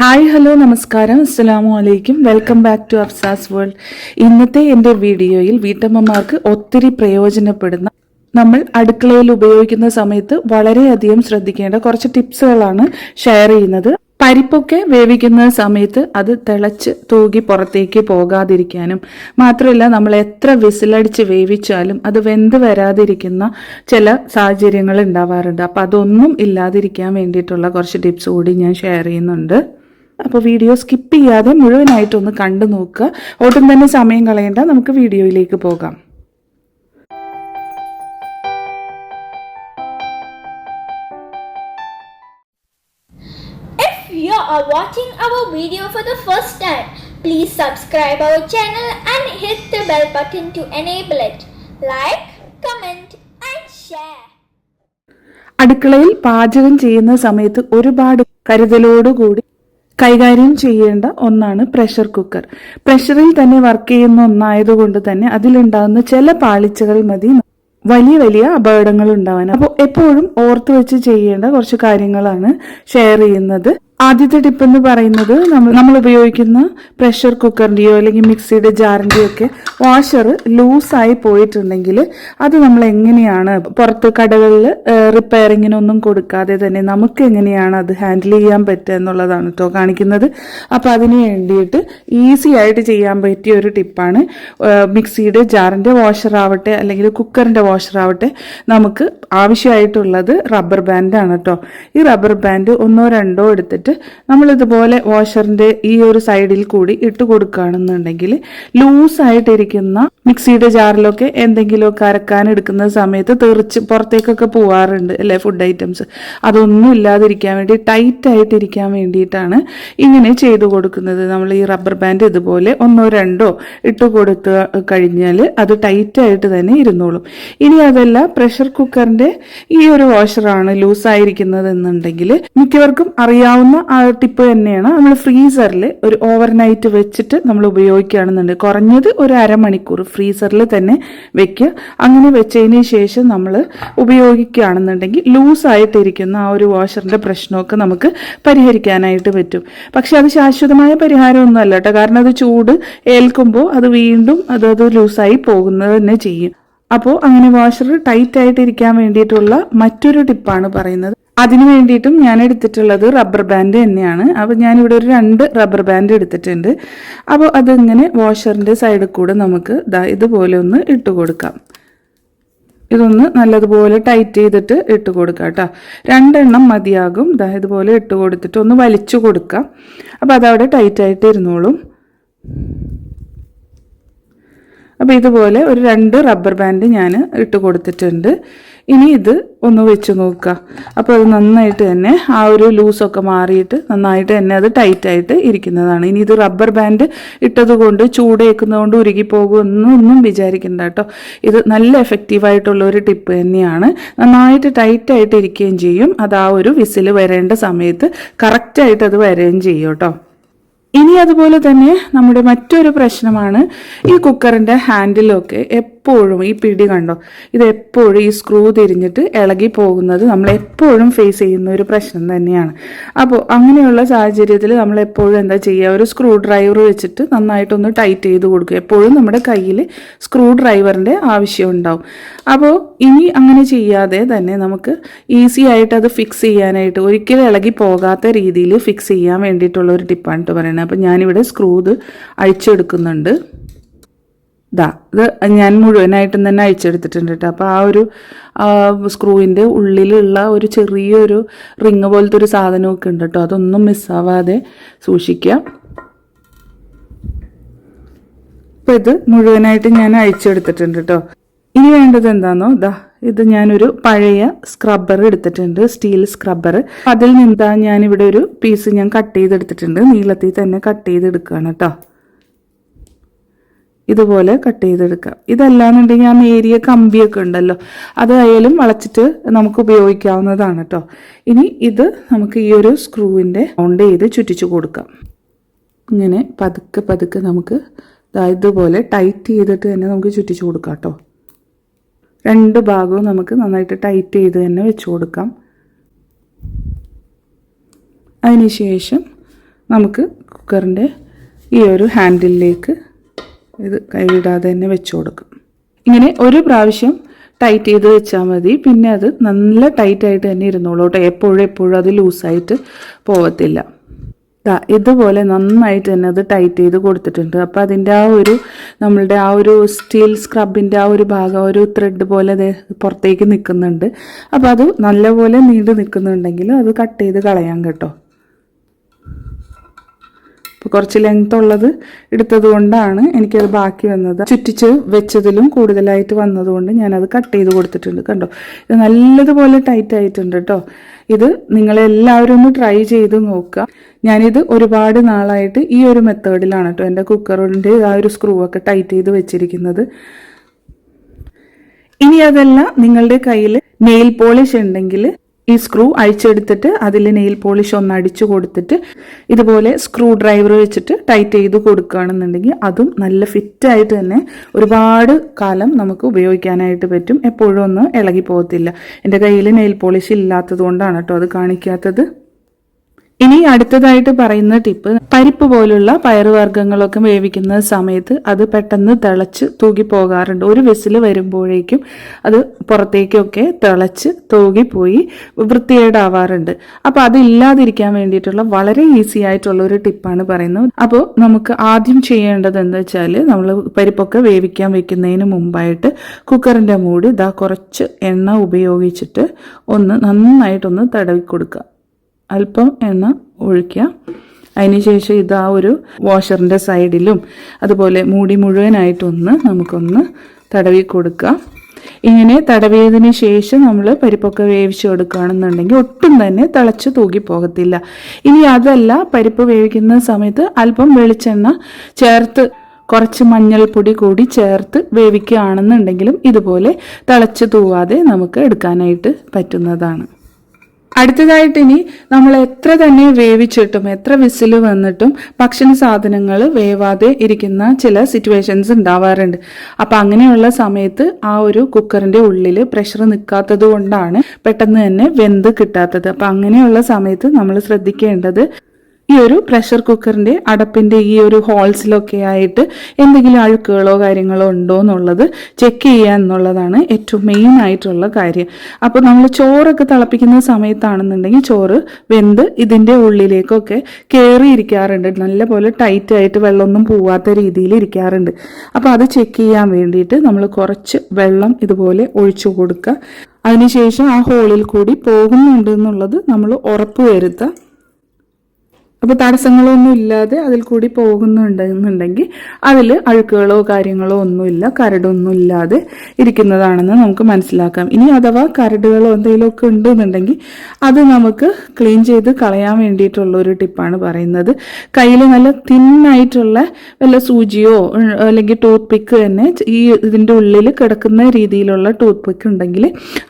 Hi hello നമസ്കാരം. അസ്സലാമു അലൈക്കും. Welcome back to Afsas world ഇന്നത്തെ എന്റെ വീഡിയോയിൽ വീട്ടമ്മമാർക്ക് ഒത്തിരി പ്രയോജനപ്പെടുന്ന നമ്മൾ അടുക്കളയിൽ ഉപയോഗിക്കുന്ന സമയത്ത് വളരെയധികം ശ്രദ്ധിക്കേണ്ട കുറച്ച് ടിപ്സുകളാണ് ഷെയർ ചെയ്യുന്നത്. പരിപ്പൊക്കെ വേവിക്കുന്ന സമയത്ത് അത് തിളച്ച് തൂകി പുറത്തേക്ക് പോകാതിരിക്കാനും മാത്രമല്ല നമ്മൾ എത്ര വിസിലടിച്ച് വേവിച്ചാലും അത് വെന്ത് വരാതിരിക്കുന്ന ചില സാഹചര്യങ്ങൾ ഉണ്ടാവാറുണ്ട്. അപ്പം അതൊന്നും ഇല്ലാതിരിക്കാൻ വേണ്ടിയിട്ടുള്ള കുറച്ച് ടിപ്സ് കൂടി ഞാൻ ഷെയർ ചെയ്യുന്നുണ്ട്. അപ്പോൾ വീഡിയോ സ്കിപ്പ് ചെയ്യാതെ മുഴുവനായിട്ടൊന്ന് കണ്ടു നോക്കുക ഒട്ടും തന്നെ സമയം കളയേണ്ട നമുക്ക് വീഡിയോയിലേക്ക് പോകാം If you are watching our video for the first time, please subscribe our channel and hit the bell button to enable it. Like, comment and share. അടുക്കളയിൽ പാചകം ചെയ്യുന്ന സമയത്ത് ഒരുപാട് കരുതലോടുകൂടി കൈകാര്യം ചെയ്യേണ്ട ഒന്നാണ് പ്രഷർ കുക്കർ പ്രഷറിൽ തന്നെ വർക്ക് ചെയ്യുന്ന ഒന്നായതുകൊണ്ട് തന്നെ അതിലുണ്ടാകുന്ന ചില പാളിച്ചകൾ മതി. വലിയ വലിയ അപകടങ്ങൾ ഉണ്ടാവാൻ. അപ്പോൾ എപ്പോഴും ഓർത്തു വെച്ച് ചെയ്യേണ്ട കുറച്ച് കാര്യങ്ങളാണ് ഷെയർ ചെയ്യുന്നത്. ആദ്യത്തെ ടിപ്പ് എന്ന് പറയുന്നത് നമ്മൾ നമ്മൾ ഉപയോഗിക്കുന്ന പ്രഷർ കുക്കറിന്റെയോ അല്ലെങ്കിൽ മിക്സിയുടെ ജാറിന്റെയോ ഒക്കെ വാഷർ ലൂസായി പോയിട്ടുണ്ടെങ്കിൽ അത് നമ്മൾ എങ്ങനെയാണ് പുറത്ത് കടകളിൽ റിപ്പയറിങ്ങിനൊന്നും കൊടുക്കാതെ തന്നെ നമുക്ക് എങ്ങനെയാണ് അത് ഹാൻഡിൽ ചെയ്യാൻ പറ്റുക എന്നുള്ളതാണ് കേട്ടോ കാണിക്കുന്നത്. അപ്പോൾ അതിന് വേണ്ടിയിട്ട് ഈസി ആയിട്ട് ചെയ്യാൻ പറ്റിയ ഒരു ടിപ്പാണ് മിക്സിയുടെ ജാറിന്റെ വാഷർ ആവട്ടെ അല്ലെങ്കിൽ കുക്കറിന്റെ വാഷർ ആവട്ടെ നമുക്ക് ആവശ്യമായിട്ടുള്ളത് റബ്ബർ ബാൻഡാണ് കേട്ടോ ഈ റബ്ബർ ബാൻഡ് ഒന്നോ രണ്ടോ എടുത്തിട്ട് നമ്മളിതുപോലെ വാഷറിന്റെ ഈ ഒരു സൈഡിൽ കൂടി ഇട്ട് കൊടുക്കുകയാണെന്നുണ്ടെങ്കിൽ ലൂസായിട്ടിരിക്കുന്ന മിക്സിയുടെ ജാറിലൊക്കെ എന്തെങ്കിലുമൊക്കെ അരക്കാൻ എടുക്കുന്ന സമയത്ത് തെറിച്ച് പുറത്തേക്കൊക്കെ പോവാറുണ്ട് അല്ലേ ഫുഡ് ഐറ്റംസ് അതൊന്നും ഇല്ലാതിരിക്കാൻ വേണ്ടി ടൈറ്റ് ആയിട്ടിരിക്കാൻ വേണ്ടിയിട്ടാണ് ഇങ്ങനെ ചെയ്തു കൊടുക്കുന്നത്. നമ്മൾ ഈ റബ്ബർ ബാൻഡ് ഇതുപോലെ ഒന്നോ രണ്ടോ ഇട്ട് കൊടുത്ത് കഴിഞ്ഞാൽ അത് ടൈറ്റ് ആയിട്ട് തന്നെ ഇരുന്നോളും. ഇനി അതല്ല പ്രഷർ കുക്കറിന്റെ ഈ ഒരു വാഷറാണ് ലൂസായിരിക്കുന്നത് എന്നുണ്ടെങ്കിൽ മിക്കവർക്കും അറിയാവുന്ന ആ ടിപ്പ് തന്നെയാണ്. നമ്മൾ ഫ്രീസറിൽ ഒരു ഓവർനൈറ്റ് വെച്ചിട്ട് നമ്മൾ ഉപയോഗിക്കുകയാണെന്നുണ്ടെങ്കിൽ കുറഞ്ഞത് ഒരു അരമണിക്കൂർ ഫ്രീസറിൽ തന്നെ വെക്കുക അങ്ങനെ വെച്ചതിന് ശേഷം നമ്മൾ ഉപയോഗിക്കുകയാണെന്നുണ്ടെങ്കിൽ ലൂസായിട്ടിരിക്കുന്ന ആ ഒരു വാഷറിന്റെ പ്രശ്നമൊക്കെ നമുക്ക് പരിഹരിക്കാനായിട്ട് പറ്റും. പക്ഷെ അത് ശാശ്വതമായ പരിഹാരമൊന്നും അല്ല കേട്ടോ. കാരണം അത് ചൂട് ഏൽക്കുമ്പോൾ അത് വീണ്ടും അത് അത് ലൂസായി പോകുന്നത് തന്നെ ചെയ്യും. അപ്പോൾ അങ്ങനെ വാഷർ ടൈറ്റ് ആയിട്ട് ഇരിക്കാൻ വേണ്ടിയിട്ടുള്ള മറ്റൊരു ടിപ്പാണ് പറയുന്നത്. അതിനു വേണ്ടിയിട്ടും ഞാൻ എടുത്തിട്ടുള്ളത് റബ്ബർ ബാൻഡ് തന്നെയാണ്. അപ്പോൾ ഞാനിവിടെ ഒരു രണ്ട് റബ്ബർ ബാൻഡ് എടുത്തിട്ടുണ്ട്. അപ്പോൾ അതിങ്ങനെ വാഷറിന്റെ സൈഡിൽ കൂടെ നമുക്ക് ഇതുപോലെ ഒന്ന് ഇട്ട് കൊടുക്കാം. ഇതൊന്ന് നല്ലതുപോലെ ടൈറ്റ് ചെയ്തിട്ട് ഇട്ട് കൊടുക്കാം കേട്ടോ. രണ്ടെണ്ണം മതിയാകും. ഇതുപോലെ ഇട്ട് കൊടുത്തിട്ട് ഒന്ന് വലിച്ചു കൊടുക്കാം. അപ്പോൾ അതവിടെ ടൈറ്റായിട്ട് ഇരുന്നോളും. അപ്പോൾ ഇതുപോലെ ഒരു രണ്ട് റബ്ബർ ബാൻഡ് ഞാൻ ഇട്ട് കൊടുത്തിട്ടുണ്ട്. ഇനി ഇത് ഒന്ന് വെച്ച് നോക്കുക. അപ്പോൾ അത് നന്നായിട്ട് തന്നെ ആ ഒരു ലൂസൊക്കെ മാറിയിട്ട് നന്നായിട്ട് തന്നെ അത് ടൈറ്റായിട്ട് ഇരിക്കുന്നതാണ്. ഇനി ഇത് റബ്ബർ ബാൻഡ് ഇട്ടത് കൊണ്ട് ചൂടേക്കുന്നതുകൊണ്ട് ഉരുകി പോകുമെന്നും ഒന്നും വിചാരിക്കണ്ട കേട്ടോ. ഇത് നല്ല എഫക്റ്റീവായിട്ടുള്ള ഒരു ടിപ്പ് തന്നെയാണ്. നന്നായിട്ട് ടൈറ്റായിട്ട് ഇരിക്കുകയും ചെയ്യും. അത് ആ ഒരു വിസിൽ വരേണ്ട സമയത്ത് കറക്റ്റായിട്ട് അത് വരികയും ചെയ്യും കേട്ടോ. ഇനി അതുപോലെ തന്നെ നമ്മുടെ മറ്റൊരു പ്രശ്നമാണ് ഈ കുക്കറിന്റെ ഹാൻഡിലൊക്കെ എപ്പോഴും ഈ പിടി കണ്ടോ? ഇത് എപ്പോഴും ഈ സ്ക്രൂ തിരിഞ്ഞിട്ട് ഇളകി പോകുന്നത് നമ്മൾ എപ്പോഴും ഫേസ് ചെയ്യുന്ന ഒരു പ്രശ്നം തന്നെയാണ്. അപ്പോൾ അങ്ങനെയുള്ള സാഹചര്യത്തിൽ നമ്മൾ എപ്പോഴും എന്താ ചെയ്യുക? ഒരു സ്ക്രൂ ഡ്രൈവർ വെച്ചിട്ട് നന്നായിട്ടൊന്ന് ടൈറ്റ് ചെയ്ത് കൊടുക്കുക. എപ്പോഴും നമ്മുടെ കയ്യിൽ സ്ക്രൂ ഡ്രൈവറിന്റെ ആവശ്യം ഉണ്ടാവും. അപ്പോൾ ഇനി അങ്ങനെ ചെയ്യാതെ തന്നെ നമുക്ക് ഈസി ആയിട്ട് അത് ഫിക്സ് ചെയ്യാനായിട്ട് ഒരിക്കലും ഇളകി പോകാത്ത രീതിയിൽ ഫിക്സ് ചെയ്യാൻ വേണ്ടിയിട്ടുള്ള ഒരു ടിപ്പാണ് പറയുന്നത്. അപ്പോൾ ഞാനിവിടെ സ്ക്രൂ ഇത് അഴിച്ചെടുക്കുന്നുണ്ട്. ദാ ഇത് ഞാൻ മുഴുവനായിട്ടും തന്നെ അഴിച്ചെടുത്തിട്ടുണ്ട് കേട്ടോ. അപ്പോൾ ആ ഒരു സ്ക്രൂവിന്റെ ഉള്ളിലുള്ള ഒരു ചെറിയൊരു റിങ് പോലത്തെ ഒരു സാധനമൊക്കെ ഉണ്ട് കേട്ടോ. അതൊന്നും മിസ്സാവാതെ സൂക്ഷിക്കുക. അപ്പോൾ ഇത് മുഴുവനായിട്ട് ഞാൻ അഴിച്ചെടുത്തിട്ടുണ്ട് കേട്ടോ. ഇനി വേണ്ടത് എന്താണോ ദാ ഇത് ഞാനൊരു പഴയ സ്ക്രബ്ബർ എടുത്തിട്ടുണ്ട് സ്റ്റീൽ സ്ക്രബ്ബർ അതിൽ നിന്നാ ഞാനിവിടെ ഒരു പീസ് ഞാൻ കട്ട് ചെയ്തെടുത്തിട്ടുണ്ട്. നീളത്തിൽ തന്നെ കട്ട് ചെയ്തെടുക്കുകയാണ് കേട്ടോ. ഇതുപോലെ കട്ട് ചെയ്തെടുക്കാം. ഇതല്ലാന്നുണ്ടെങ്കിൽ ആ നേരിയ കമ്പിയൊക്കെ ഉണ്ടല്ലോ അതായാലും വളച്ചിട്ട് നമുക്ക് ഉപയോഗിക്കാവുന്നതാണ് കേട്ടോ ഇനി ഇത് നമുക്ക് ഈ ഒരു സ്ക്രൂവിന്റെ റൗണ്ട് ചെയ്ത് ചുറ്റിച്ചു കൊടുക്കാം. ഇങ്ങനെ പതുക്കെ പതുക്കെ നമുക്ക് ഇതുപോലെ ടൈറ്റ് ചെയ്തിട്ട് തന്നെ നമുക്ക് ചുറ്റിച്ചു കൊടുക്കാം കേട്ടോ രണ്ട് ഭാഗവും നമുക്ക് നന്നായിട്ട് ടൈറ്റ് ചെയ്ത് തന്നെ വെച്ച് കൊടുക്കാം. അതിനുശേഷം നമുക്ക് കുക്കറിന്റെ ഈ ഒരു ഹാൻഡിലിലേക്ക് ഇത് കൈവിടാതെ തന്നെ വെച്ച് കൊടുക്കും. ഇങ്ങനെ ഒരു പ്രാവശ്യം ടൈറ്റ് ചെയ്ത് വെച്ചാൽ മതി. പിന്നെ അത് നല്ല ടൈറ്റായിട്ട് തന്നെ ഇരുന്നോളൂ കേട്ടോ. എപ്പോഴും എപ്പോഴും അത് ലൂസായിട്ട് പോവത്തില്ല. ദാ ഇതുപോലെ നന്നായിട്ട് തന്നെ അത് ടൈറ്റ് ചെയ്ത് കൊടുത്തിട്ടുണ്ട്. അപ്പോൾ അതിന്റെ ആ ഒരു നമ്മളുടെ ആ ഒരു സ്റ്റീൽ സ്ക്രബിന്റെ ആ ഒരു ഭാഗം ഒരു ത്രെഡ് പോലെ പുറത്തേക്ക് നിൽക്കുന്നുണ്ട്. അപ്പോൾ അത് നല്ലപോലെ നീണ്ടു നിൽക്കുന്നുണ്ടെങ്കിൽ അത് കട്ട് ചെയ്ത് കളയാം കേട്ടോ. ഇപ്പോൾ കുറച്ച് ലെങ്ത് ഉള്ളത് എടുത്തത് കൊണ്ടാണ് എനിക്കത് ബാക്കി വന്നത്. ചുറ്റിച്ച് വെച്ചതിലും കൂടുതലായിട്ട് വന്നതുകൊണ്ട് ഞാനത് കട്ട് ചെയ്ത് കൊടുത്തിട്ടുണ്ട് കണ്ടോ? ഇത് നല്ലതുപോലെ ടൈറ്റ് ആയിട്ടുണ്ട് കേട്ടോ ഇത് നിങ്ങളെല്ലാവരും ഒന്ന് ട്രൈ ചെയ്ത് നോക്കുക. ഞാനിത് ഒരുപാട് നാളായിട്ട് ഈ ഒരു മെത്തേഡിലാണ് കേട്ടോ എന്റെ കുക്കറിന്റെ ആ ഒരു സ്ക്രൂ ഒക്കെ ടൈറ്റ് ചെയ്ത് വെച്ചിരിക്കുന്നത്. ഇനി അതെല്ലാം നിങ്ങളുടെ കയ്യിൽ നെയിൽ പോളിഷ് ഉണ്ടെങ്കിൽ ഈ സ്ക്രൂ അഴിച്ചെടുത്തിട്ട് അതിൽ നെയിൽ പോളിഷ് ഒന്ന് അടിച്ചു കൊടുത്തിട്ട് ഇതുപോലെ സ്ക്രൂ ഡ്രൈവർ വെച്ചിട്ട് ടൈറ്റ് ചെയ്ത് കൊടുക്കുകയാണെന്നുണ്ടെങ്കിൽ അതും നല്ല ഫിറ്റായിട്ട് തന്നെ ഒരുപാട് കാലം നമുക്ക് ഉപയോഗിക്കാനായിട്ട് പറ്റും. എപ്പോഴും ഒന്നും ഇളകി പോകത്തില്ല. എന്റെ കയ്യിൽ നെയിൽ പോളിഷ് ഇല്ലാത്തത് കൊണ്ടാണ് കേട്ടോ അത് കാണിക്കാത്തത്. ഇനി അടുത്തതായിട്ട് പറയുന്ന ടിപ്പ് പരിപ്പ് പോലുള്ള പയറുവർഗങ്ങളൊക്കെ വേവിക്കുന്ന സമയത്ത് അത് പെട്ടെന്ന് തിളച്ച് തൂകി പോകാറുണ്ട്. ഒരു വിസിൽ വരുമ്പോഴേക്കും അത് പുറത്തേക്കൊക്കെ തിളച്ച് തൂകിപ്പോയി വൃത്തികേടാവാറുണ്ട്. അപ്പോൾ അത് ഇല്ലാതിരിക്കാൻ വേണ്ടിയിട്ടുള്ള വളരെ ഈസി ആയിട്ടുള്ള ഒരു ടിപ്പാണ് പറയുന്നത്. അപ്പോൾ നമുക്ക് ആദ്യം ചെയ്യേണ്ടത് എന്താ വെച്ചാൽ നമ്മൾ പരിപ്പൊക്കെ വേവിക്കാൻ വെക്കുന്നതിന് മുമ്പായിട്ട് കുക്കറിന്റെ മൂടി ഇതാ കുറച്ച് എണ്ണ ഉപയോഗിച്ചിട്ട് ഒന്ന് നന്നായിട്ടൊന്ന് തടവി കൊടുക്കുക. അല്പം എണ്ണ ഒഴിക്കുക. അതിനുശേഷം ഇത് ആ ഒരു വാഷറിന്റെ സൈഡിലും അതുപോലെ മൂടി മുഴുവനായിട്ടൊന്ന് നമുക്കൊന്ന് തടവി കൊടുക്കുക ഇങ്ങനെ തടവിയതിന് ശേഷം നമ്മൾ പരിപ്പൊക്കെ വേവിച്ച് കൊടുക്കുകയാണെന്നുണ്ടെങ്കിൽ ഒട്ടും തന്നെ തിളച്ച് തൂകി പോകത്തില്ല. ഇനി അതല്ല പരിപ്പ് വേവിക്കുന്ന സമയത്ത് അല്പം വെളിച്ചെണ്ണ ചേർത്ത് കുറച്ച് മഞ്ഞൾപ്പൊടി കൂടി ചേർത്ത് വേവിക്കുകയാണെന്നുണ്ടെങ്കിലും ഇതുപോലെ തിളച്ച് തൂവാതെ നമുക്ക് എടുക്കാനായിട്ട് പറ്റുന്നതാണ്. അടുത്തതായിട്ട് ഇനി നമ്മൾ എത്ര തന്നെ വേവിച്ചിട്ടും എത്ര വിസിൽ വന്നിട്ടും ഭക്ഷണ സാധനങ്ങൾ വേവാതെ ഇരിക്കുന്ന ചില സിറ്റുവേഷൻസ് ഉണ്ടാവാറുണ്ട്. അപ്പം അങ്ങനെയുള്ള സമയത്ത് ആ ഒരു കുക്കറിന്റെ ഉള്ളിൽ പ്രഷർ നിൽക്കാത്തത് കൊണ്ടാണ് പെട്ടെന്ന് തന്നെ വെന്ത് കിട്ടാത്തത്. അപ്പം അങ്ങനെയുള്ള സമയത്ത് നമ്മൾ ശ്രദ്ധിക്കേണ്ടത് ഈ ഒരു പ്രഷർ കുക്കറിന്റെ അടപ്പിന്റെ ഈ ഒരു ഹോൾസിലൊക്കെ ആയിട്ട് എന്തെങ്കിലും അഴുക്കുകളോ കാര്യങ്ങളോ ഉണ്ടോ എന്നുള്ളത് ചെക്ക് ചെയ്യുക എന്നുള്ളതാണ് ഏറ്റവും മെയിൻ ആയിട്ടുള്ള കാര്യം. അപ്പോൾ നമ്മൾ ചോറൊക്കെ തിളപ്പിക്കുന്ന സമയത്താണെന്നുണ്ടെങ്കിൽ ചോറ് വെന്ത് ഇതിന്റെ ഉള്ളിലേക്കൊക്കെ കയറിയിരിക്കാറുണ്ട് നല്ലപോലെ ടൈറ്റ് ആയിട്ട് വെള്ളമൊന്നും പോവാത്ത രീതിയിൽ ഇരിക്കാറുണ്ട്. അപ്പോൾ അത് ചെക്ക് ചെയ്യാൻ വേണ്ടിയിട്ട് നമ്മൾ കുറച്ച് വെള്ളം ഇതുപോലെ ഒഴിച്ചു കൊടുക്കുക. അതിനുശേഷം ആ ഹോളിൽ കൂടി പോകുന്നുണ്ട് എന്നുള്ളത് നമ്മൾ ഉറപ്പ് വരുത്തുക. അപ്പോൾ തടസ്സങ്ങളൊന്നും ഇല്ലാതെ അതിൽ കൂടി പോകുന്നുണ്ടെന്നുണ്ടെങ്കിൽ അതിൽ അഴുക്കുകളോ കാര്യങ്ങളോ ഒന്നുമില്ല കരടൊന്നും ഇല്ലാതെ ഇരിക്കുന്നതാണെന്ന് നമുക്ക് മനസ്സിലാക്കാം. ഇനി അഥവാ കരടുകളോ എന്തെങ്കിലുമൊക്കെ ഉണ്ടെന്നുണ്ടെങ്കിൽ അത് നമുക്ക് ക്ലീൻ ചെയ്ത് കളയാൻ വേണ്ടിയിട്ടുള്ള ഒരു ടിപ്പാണ് പറയുന്നത്. കയ്യിൽ നല്ല തിന്നായിട്ടുള്ള വല്ല സൂചിയോ അല്ലെങ്കിൽ ടൂത്ത് പിക്ക് തന്നെ ഈ ഇതിന്റെ ഉള്ളിൽ കിടക്കുന്ന രീതിയിലുള്ള ടൂത്ത് പിക്ക് ഉണ്ടെങ്കിൽ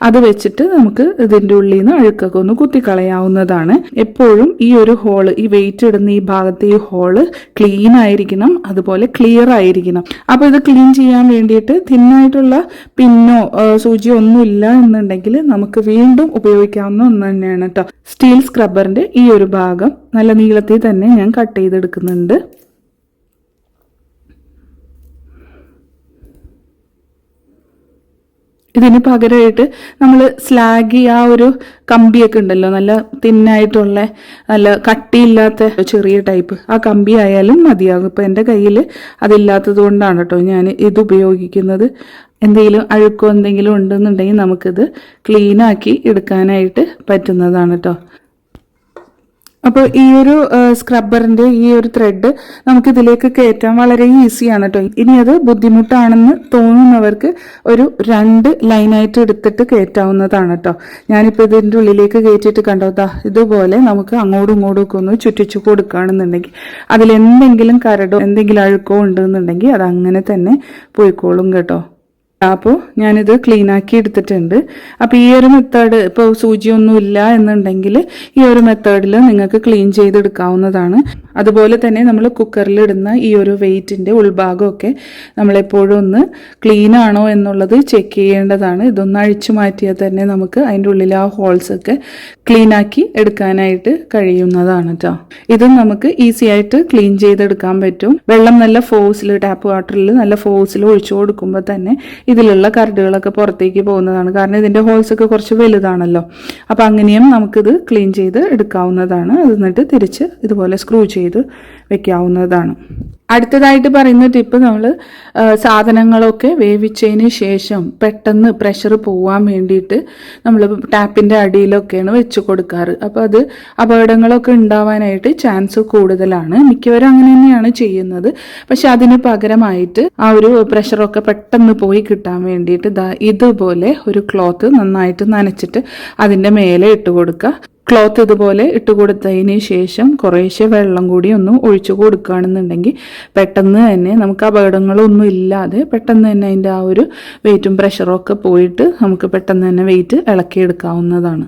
അത് വെച്ചിട്ട് നമുക്ക് ഇതിന്റെ ഉള്ളിൽ നിന്ന് അഴുക്കൊക്കെ ഒന്ന് കുത്തിക്കളയാവുന്നതാണ്. എപ്പോഴും ഈ ഒരു ഹോൾ ഈ വെയിറ്റ് ഇടുന്ന ഈ ഭാഗത്ത് ഈ ഹോൾ ക്ലീൻ ആയിരിക്കണം അതുപോലെ ക്ലിയർ ആയിരിക്കണം. അപ്പോൾ ഇത് ക്ലീൻ ചെയ്യാൻ വേണ്ടിയിട്ട് തിന്നായിട്ടുള്ള പിന്നോ സൂചിയോ ഒന്നും ഇല്ല എന്നുണ്ടെങ്കിൽ നമുക്ക് വീണ്ടും ഉപയോഗിക്കാവുന്ന ഒന്ന് തന്നെയാണ് കേട്ടോ സ്റ്റീൽ സ്ക്രബ്ബറിന്റെ ഈ ഒരു ഭാഗം നല്ല നീളത്തിൽ തന്നെ ഞാൻ കട്ട് ചെയ്തെടുക്കുന്നുണ്ട്. ഇതിന് പകരമായിട്ട് നമ്മൾ സ്ലാഗി ആ ഒരു കമ്പിയൊക്കെ ഉണ്ടല്ലോ നല്ല തിന്നായിട്ടുള്ള നല്ല കട്ടിയില്ലാത്ത ചെറിയ ടൈപ്പ് ആ കമ്പി ആയാലും മതിയാകും. ഇപ്പം എന്റെ കയ്യിൽ അതില്ലാത്തത് കൊണ്ടാണ് കേട്ടോ ഞാൻ ഇത് ഉപയോഗിക്കുന്നത്. എന്തെങ്കിലും അഴുക്കോ എന്തെങ്കിലും ഉണ്ടെന്നുണ്ടെങ്കിൽ നമുക്കിത് ക്ലീനാക്കി എടുക്കാനായിട്ട് പറ്റുന്നതാണ് കേട്ടോ അപ്പോൾ ഈ ഒരു സ്ക്രബ്ബറിന്റെ ഈ ഒരു ത്രെഡ് നമുക്ക് ഇതിലേക്ക് കയറ്റാൻ വളരെ ഈസിയാണ് കേട്ടോ ഇനി അത് ബുദ്ധിമുട്ടാണെന്ന് തോന്നുന്നവർക്ക് ഒരു രണ്ട് ലൈനായിട്ട് എടുത്തിട്ട് കയറ്റാവുന്നതാണ് കേട്ടോ ഞാനിപ്പോൾ ഇതിന്റെ ഉള്ളിലേക്ക് കയറ്റിയിട്ട് കണ്ടോ ദാ ഇതുപോലെ നമുക്ക് അങ്ങോട്ടും ഇങ്ങോട്ടും ഒക്കെ ഒന്ന് ചുറ്റിച്ചു കൊടുക്കുകയാണെന്നുണ്ടെങ്കിൽ അതിലെന്തെങ്കിലും കരടോ എന്തെങ്കിലും അഴുക്കോ ഉണ്ടെന്നുണ്ടെങ്കിൽ അത് അങ്ങനെ തന്നെ പോയിക്കോളും കേട്ടോ. അപ്പോൾ ഞാനിത് ക്ലീൻ ആക്കി എടുത്തിട്ടുണ്ട്. അപ്പോൾ ഈ ഒരു മെത്തേഡ് ഇപ്പോൾ സൂചിയൊന്നും ഇല്ല എന്നുണ്ടെങ്കിൽ ഈ ഒരു മെത്തേഡിൽ നിങ്ങൾക്ക് ക്ലീൻ ചെയ്തെടുക്കാവുന്നതാണ്. അതുപോലെ തന്നെ നമ്മൾ കുക്കറിൽ ഇടുന്ന ഈ ഒരു വെയിറ്റിന്റെ ഉൾഭാഗമൊക്കെ നമ്മളെപ്പോഴും ഒന്ന് ക്ലീൻ ആണോ എന്നുള്ളത് ചെക്ക് ചെയ്യേണ്ടതാണ്. ഇതൊന്ന് അഴിച്ചു മാറ്റിയാൽ തന്നെ നമുക്ക് അതിന്റെ ഉള്ളിലെ ആ ഹോൾസൊക്കെ ക്ലീനാക്കി എടുക്കാനായിട്ട് കഴിയുന്നതാണ് കേട്ടോ ഇതും നമുക്ക് ഈസി ആയിട്ട് ക്ലീൻ ചെയ്തെടുക്കാൻ പറ്റും. വെള്ളം നല്ല ഫോഴ്സിൽ ടാപ്പ് വാട്ടറിൽ നല്ല ഫോഴ്സിൽ ഒഴിച്ചു കൊടുക്കുമ്പോൾ തന്നെ ഇതിലുള്ള കരടുകളൊക്കെ പുറത്തേക്ക് പോകുന്നതാണ്. കാരണം ഇതിന്റെ ഹോൾസ് ഒക്കെ കുറച്ച് വലുതാണല്ലോ. അപ്പം അങ്ങനെയും നമുക്കിത് ക്ലീൻ ചെയ്ത് എടുക്കാവുന്നതാണ്. എന്നിട്ട് തിരിച്ച് ഇതുപോലെ സ്ക്രൂ ചെയ്ത് വെക്കാവുന്നതാണ്. അടുത്തതായിട്ട് പറയുന്ന ടിപ്പ് നമ്മൾ സാധനങ്ങളൊക്കെ വേവിച്ചതിന് ശേഷം പെട്ടെന്ന് പ്രഷർ പോവാൻ വേണ്ടിയിട്ട് നമ്മൾ ടാപ്പിന്റെ അടിയിലൊക്കെയാണ് വെച്ച് കൊടുക്കാറ്. അപ്പോൾ അത് അപകടങ്ങളൊക്കെ ഉണ്ടാവാനായിട്ട് ചാൻസ് കൂടുതലാണ്. മിക്കവരും അങ്ങനെ തന്നെയാണ് ചെയ്യുന്നത്. പക്ഷെ അതിന് പകരമായിട്ട് ആ ഒരു പ്രഷറൊക്കെ പെട്ടെന്ന് പോയി കിട്ടാൻ വേണ്ടിയിട്ട് ഇതുപോലെ ഒരു ക്ലോത്ത് നന്നായിട്ട് നനച്ചിട്ട് അതിന്റെ മേലെ ഇട്ട് കൊടുക്കുക. ക്ലോത്ത് ഇതുപോലെ ഇട്ട് കൊടുത്തതിന് ശേഷം കുറേശ്ശെ വെള്ളം കൂടി ഒന്ന് ഒഴിച്ചു കൊടുക്കുകയാണെന്നുണ്ടെങ്കിൽ പെട്ടെന്ന് തന്നെ നമുക്ക് അപകടങ്ങളൊന്നും ഇല്ലാതെ പെട്ടെന്ന് തന്നെ അതിന്റെ ആ ഒരു വെയിറ്റും പ്രഷറും ഒക്കെ പോയിട്ട് നമുക്ക് പെട്ടെന്ന് തന്നെ വെയിറ്റ് ഇളക്കിയെടുക്കാവുന്നതാണ്.